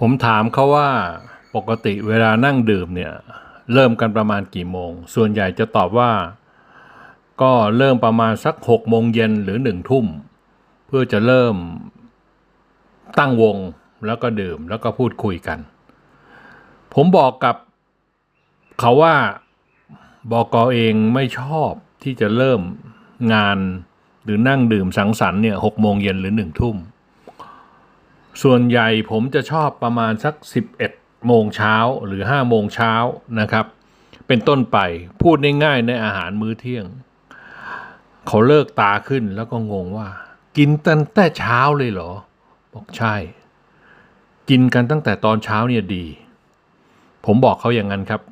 ผมถามเขาว่าปกติเวลานั่งดื่มเนี่ย เริ่มกันประมาณกี่โมง ส่วนใหญ่จะตอบว่า ก็เริ่มประมาณสักหกโมงเย็นหรือหนึ่งทุ่ม เพื่อจะเริ่มตั้งวงแล้วก็ดื่มแล้วก็พูดคุยกัน ผมบอกกับเขาว่าบอกอเองไม่ชอบที่จะเริ่มงานหรือนั่งดื่มสังสรรค์เนี่ยหกโมงเย็นหรือหนึ่งทุ่ม ส่วนใหญ่ผมจะชอบประมาณสัก 11 โมงเช้าหรือ 5 โมงเช้านะครับ เป็นต้นไปพูดง่ายๆในอาหารมื้อเที่ยง เขาเลิกตาขึ้นแล้วก็งงว่า กินตั้งแต่เช้าเลยเหรอ บอกใช่ กินกันตั้งแต่ตอนเช้าเนี่ยดี ผมบอกเขาอย่างนั้นครับ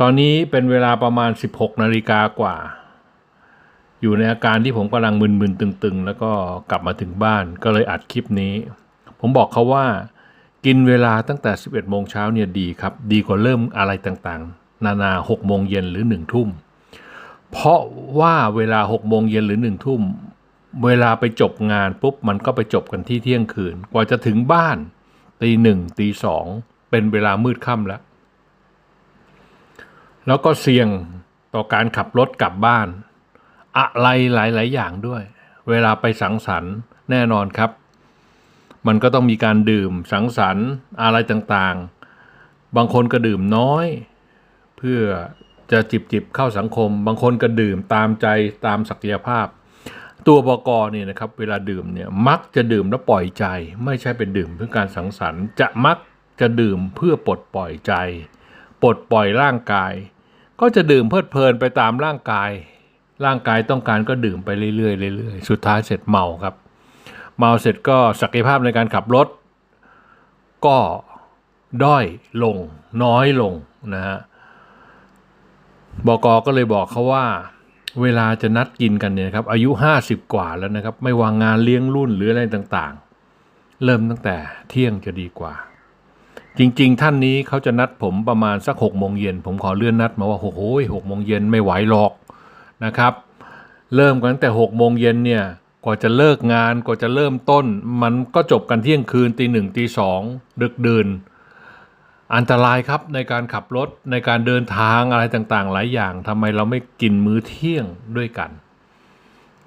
ตอนนี้เป็นเวลาประมาณ 16 นาฬิกากว่า อยู่ในอาการที่ผมกำลังมึนๆตึงๆ แล้วก็กลับมาถึงบ้านก็เลยอัดคลิปนี้ ผมบอกเขาว่า กินเวลาตั้งแต่ 11โมงเช้าเนี่ยดีครับ ดีกว่าเริ่มอะไรต่างๆ นานา6โมงเย็นหรือ1ทุ่ม เพราะว่าเวลา6โมงเย็นหรือ1ทุ่ม เวลาไปจบงานปุ๊บมันก็ไปจบกันที่เที่ยงคืน กว่าจะถึงบ้านตีหนึ่งตีสองเป็นเวลามืดค่ำแล้ว แล้วก็เสี่ยงต่อการขับรถกลับบ้าน อะไรหลาย ๆ อย่างด้วย เวลาไปสังสรรค์แน่นอนครับ มันก็ต้องมีการดื่มสังสรรค์อะไรต่างๆ บางคนก็ดื่มน้อย เพื่อจะจิบจิบเข้าสังคม บางคนก็ดื่มตามใจตามศักยภาพ ตัวบกเนี่ยนะครับเวลาดื่มเนี่ยมักจะดื่มแล้วปล่อยใจ ไม่ใช่เป็นดื่มเพื่อการสังสรรค์ จะมักจะดื่มเพื่อปลดปล่อยใจ ปลดปล่อยร่างกาย ก็จะดื่มเพลิดเพลินไปตามร่างกาย ร่างกายต้องการก็ดื่มไปเรื่อยๆเรื่อยๆ สุดท้ายเสร็จเมาครับ เมาเสร็จก็ศักยภาพในการขับรถ ก็ด้อยลงน้อยลงนะฮะบกก็เลยบอกเขาว่า เวลาจะนัดกินกันเนี่ยครับ อายุ 50 กว่าแล้วนะครับ ไม่วางงานเลี้ยงรุ่นหรืออะไรต่างๆ เริ่มตั้งแต่เที่ยงจะดีกว่า จริง ๆ ท่านนี้เขาจะนัดผมประมาณสักหกโมงเย็นผมขอเลื่อนนัดมาว่าโอ้โหหกโมงเย็นไม่ไหวหรอก นะครับ เริ่มกันตั้งแต่หกโมงเย็นเนี่ยกว่าจะเลิกงานกว่าจะเริ่มต้น มันก็จบกันเที่ยงคืนตีหนึ่งตีสองดึกดื่นอันตรายครับในการขับรถในการเดินทางอะไรต่างๆ หลายอย่างทำไมเราไม่กินมื้อเที่ยงด้วยกัน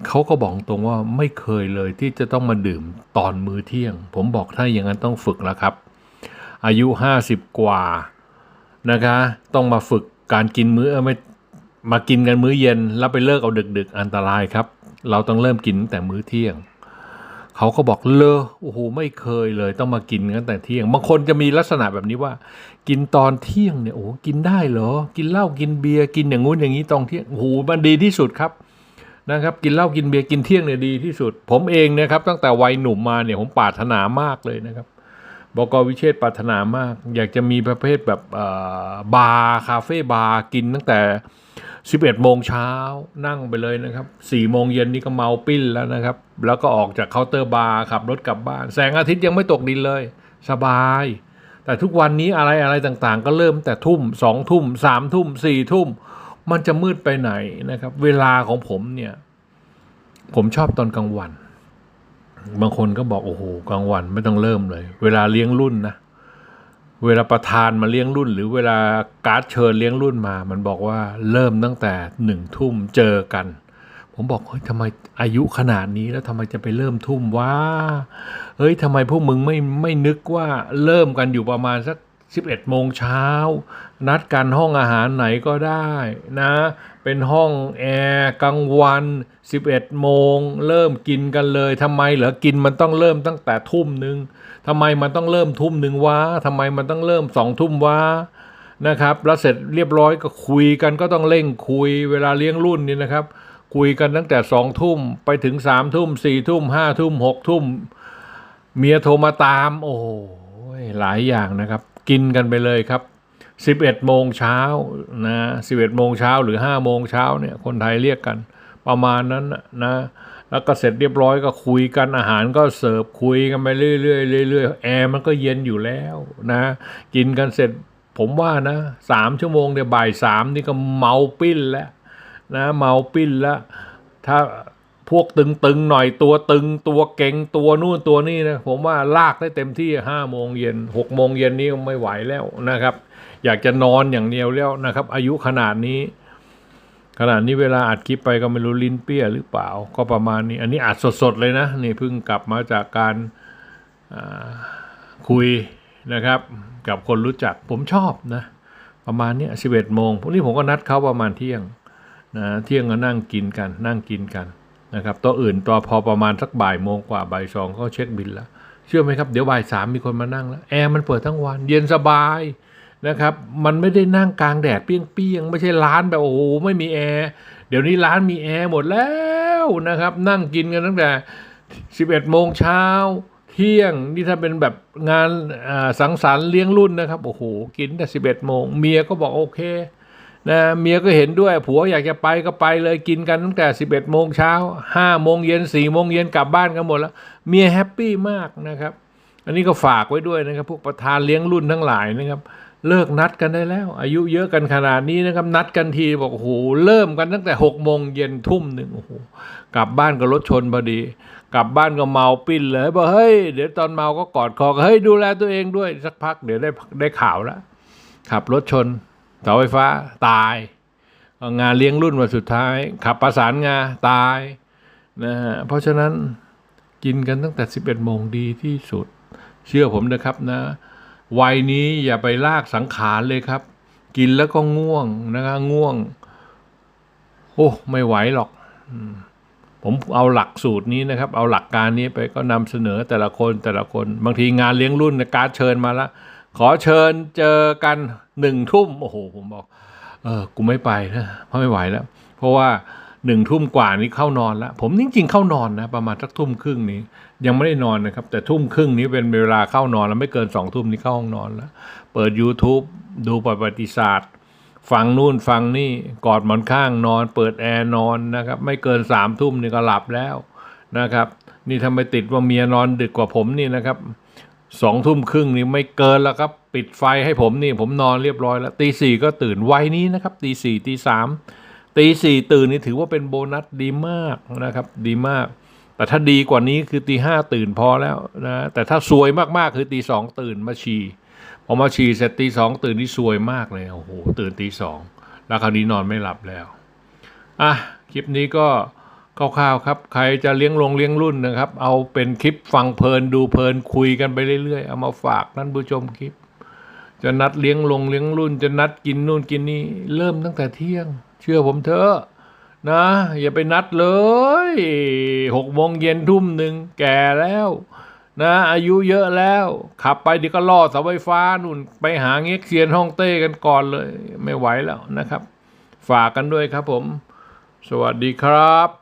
เขาก็บอกตรงว่าไม่เคยเลยที่จะต้องมาดื่มตอนมื้อเที่ยง ผมบอกถ้าอย่างนั้นต้องฝึกแล้วครับ อายุห้าสิบกว่านะคะ ต้องมาฝึกการกินมื้อเออไม่ มากินกันมื้อเย็นแล้วไปเลิกเอาดึก ๆ อันตรายครับ เราต้องเริ่มกินตั้งแต่มื้อเที่ยง เขาก็บอกเลอโอ้โหไม่เคยเลย ต้องมากินกันแต่เที่ยง บางคนจะมีลักษณะแบบนี้ว่า กินตอนเที่ยงเนี่ยโอ้กินได้เหรอ กินเหล้ากินเบียร์กินอย่างงู้นอย่างนี้ตอนเที่ยงโอ้โหมันดีที่สุดครับนะครับกินเหล้ากินเบียร์กินเที่ยงเนี่ยดีที่สุด ผมเองนะครับตั้งแต่วัยหนุ่มมาเนี่ยผมปรารถนามากเลยนะครับบกวิเชษปรารถนามาก อยากจะมีประเภทแบบบาร์คาเฟ่บาร์กินตั้งแต่ 11โมงเช้านั่งไปเลยนะครับ4โมงเย็นนี่ก็เมาปิ้นแล้วนะครับ แล้วก็ออกจากเคาน์เตอร์บาร์ขับรถกลับบ้าน แสงอาทิตย์ยังไม่ตกดินเลย สบาย แต่ทุกวันนี้อะไรอะไรต่างๆ ก็เริ่มแต่ทุ่มสองทุ่มสามทุ่มสี่ทุ่ม มันจะมืดไปไหนนะครับ เวลาของผมเนี่ย ผมชอบตอนกลางวัน บางคนก็บอกโอ้โหกลางวันไม่ต้องเริ่มเลย เวลาเลี้ยงรุ่นนะ เวลาประธานมาเลี้ยงรุ่น หรือเวลาการ์ดเชิญเลี้ยงรุ่นมา มันบอกว่าเริ่มตั้งแต่หนึ่งทุ่มเจอกัน ผมบอกเฮ้ยทำไมอายุขนาดนี้แล้วทำไมจะไปเริ่มทุ่มวะเฮ้ยทำไมพวกมึงไม่ไม่นึกว่าเริ่มกันอยู่ประมาณสัก11โมงเช้า นัดกันห้องอาหารไหนก็ได้นะ เป็นห้องแอร์กลางวัน 11 โมง เริ่มกินกันเลยทำไมเหรอกินมันต้องเริ่มตั้งแต่ทุ่มหนึ่งทำไมมันต้องเริ่มทุ่มหนึ่งวะทำไมมันต้องเริ่มสองทุ่มวะนะครับ แล้วเสร็จเรียบร้อยก็คุยกันก็ต้องเร่งคุยเวลาเลี้ยงรุ่นนี่นะครับ คุยกันตั้งแต่สองทุ่มไปถึงสามทุ่มสี่ทุ่มห้าทุ่มหกทุ่มเมียโทรมาตาม โอ้โหหลายอย่างนะครับ กินกันไปเลยครับ 11โมงเช้านะ11โมงเช้าหรือ5โมงเช้าเนี่ยคนไทยเรียกกัน ประมาณนั้นนะนะแล้วก็เสร็จเรียบร้อยก็คุยกันอาหารก็เสิร์ฟคุยกันไปเรื่อยๆเรื่อยๆแอร์มันก็เย็นอยู่แล้วนะกินกันเสร็จผมว่านะสามชั่วโมงเนี่ยบ่ายสามนี่ก็เมาปิ้นแล้วนะเมาปิ้นแล้ว ถ้าพวกตึงๆหน่อยตัวตึงตัวเก่งตัวนู่นตัวนี่นะผมว่าลากได้เต็มที่ห้าโมงเย็นหกโมงเย็นนี้ไม่ไหวแล้วนะครับ อยากจะนอนอย่างเดียวแล้วนะครับ อายุขนาดนี้ ขนาดนี้เวลาอัดคลิปไปก็ไม่รู้ลิ้นเปี้ยหรือเปล่า ก็ประมาณนี้ อันนี้อัดสดๆเลยนะ นี่เพิ่งกลับมาจากการคุยนะครับ กับคนรู้จักผมชอบนะ ประมาณนี้สิบเอ็ดโมงพวกนี้ผมก็นัดเขาประมาณเที่ยงนะเที่ยงก็นั่งกินกัน นั่งกินกันนะครับตัวอื่นตัวพอประมาณสักบ่ายโมงกว่าบ่ายสองเขาเช็คบินแล้ว เชื่อไหมครับ เดี๋ยวบ่ายสามมีคนมานั่งแล้ว แอร์มันเปิดทั้งวัน เย็นสบาย นะครับ มันไม่ได้นั่งกลางแดดเปี้ยงๆ ไม่ใช่ร้านแบบโอ้โหไม่มีแอร์เดี๋ยวนี้ร้านมีแอร์หมดแล้วนะครับ นั่งกินกันตั้งแต่สิบเอ็ดโมงเช้า เที่ยงนี่ถ้าเป็นแบบงานสังสรรค์เลี้ยงรุ่นนะครับ โอ้โห กินแต่สิบเอ็ดโมง เมียก็บอกโอเคนะเมียก็เห็นด้วยผัวอยากจะไปก็ไปเลยกินกันตั้งแต่สิบเอ็ดโมงเช้าห้าโมงเย็นสี่โมงเย็นกลับบ้านกันหมดแล้ว เมียแฮปปี้มากนะครับ อันนี้ก็ฝากไว้ด้วยนะครับ พวกประธานเลี้ยงรุ่นทั้งหลายนะครับ เลิกนัดกันได้แล้ว อายุเยอะกันขนาดนี้นะครับ นัดกันทีบอกโอ้โหเริ่มกันตั้งแต่หกโมงเย็นทุ่มหนึ่งโอ้โหกลับบ้านก็รถชนพอดี กลับบ้านก็เมาปิ้นเลยบอกเฮ้ยเดี๋ยวตอนเมาก็กอดคอเฮ้ยดูแลตัวเองด้วยสักพักเดี๋ยวได้ได้ข่าวแล้วขับรถชนเสาไฟฟ้าตายงานเลี้ยงรุ่นวันสุดท้าย ขับประสานงาตายนะฮะเพราะฉะนั้นกินกันตั้งแต่ 11โมงดีที่สุด เชื่อผมนะครับนะ วัยนี้อย่าไปลากสังขารเลยครับ กินแล้วก็ง่วงนะครับง่วง โอ้ไม่ไหวหรอกผมเอาหลักสูตรนี้นะครับ เอาหลักการนี้ไปก็นำเสนอแต่ละคนแต่ละคน บางทีงานเลี้ยงรุ่นนะการดเชิญมาแล้วขอเชิญเจอกันหนึ่งทุ่มโอ้โห ผมบอก เออกูไม่ไปนะเพราะไม่ไหวแล้ว เพราะว่า หนึ่งทุ่มกว่านี้เข้านอนแล้วผมจริง ๆ เข้านอนนะประมาณสักทุ่มครึ่งนี้ ยังไม่ได้นอนนะครับ แต่ทุ่มครึ่งนี้เป็นเวลาเข้านอนแล้วไม่เกินสองทุ่มนี้เข้าห้องนอนแล้ว เปิด YouTube ดูประวัติศาสตร์ฟังนู่นฟังนี่กอดหมอนข้างนอน เปิดแอร์นอนนะครับ ไม่เกินสามทุ่มนี่ก็หลับแล้วนะครับ นี่ทำไมติดว่าเมียนอนดึกกว่าผมนี่นะครับสองทุ่มครึ่งนี่ไม่เกินแล้วครับ ปิดไฟให้ผมนี่ผมนอนเรียบร้อยแล้วตีสี่ก็ตื่นวัยนี้นะครับตีสี่ตีสาม ตีสี่ตื่นนี่ถือว่าเป็นโบนัสดีมากนะครับ ดีมาก แต่ถ้าดีกว่านี้คือตีห้าตื่นพอแล้วนะแต่ถ้าซวยมากๆคือตีสองตื่นมาฉี่พอมาฉี่เสร็จตีสองตื่นนี่ซวยมากเลยโอ้โหตื่นตีสองแล้วคราวนี้นอนไม่หลับแล้วอะคลิปนี้ก็คร่าวๆครับ ใครจะเลี้ยงลงเลี้ยงรุ่นนะครับ เอาเป็นคลิปฟังเพลินดูเพลินคุยกันไปเรื่อยๆ เอามาฝากท่านผู้ชมคลิป จะนัดเลี้ยงลงเลี้ยงรุ่น จะนัดกินนู่นกินนี่เริ่มตั้งแต่เที่ยง เชื่อผมเถอะนะ อย่าไปนัดเลยหกโมงเย็นทุ่มหนึ่งแก่แล้ว นะ อายุเยอะแล้ว ขับไปเดี๋ยวก็ล่อเสาไฟฟ้านู่นไปหาเงี้ยเซียนห้องเต้กันก่อนเลย ไม่ไหวแล้วนะครับ ฝากกันด้วยครับผม สวัสดีครับ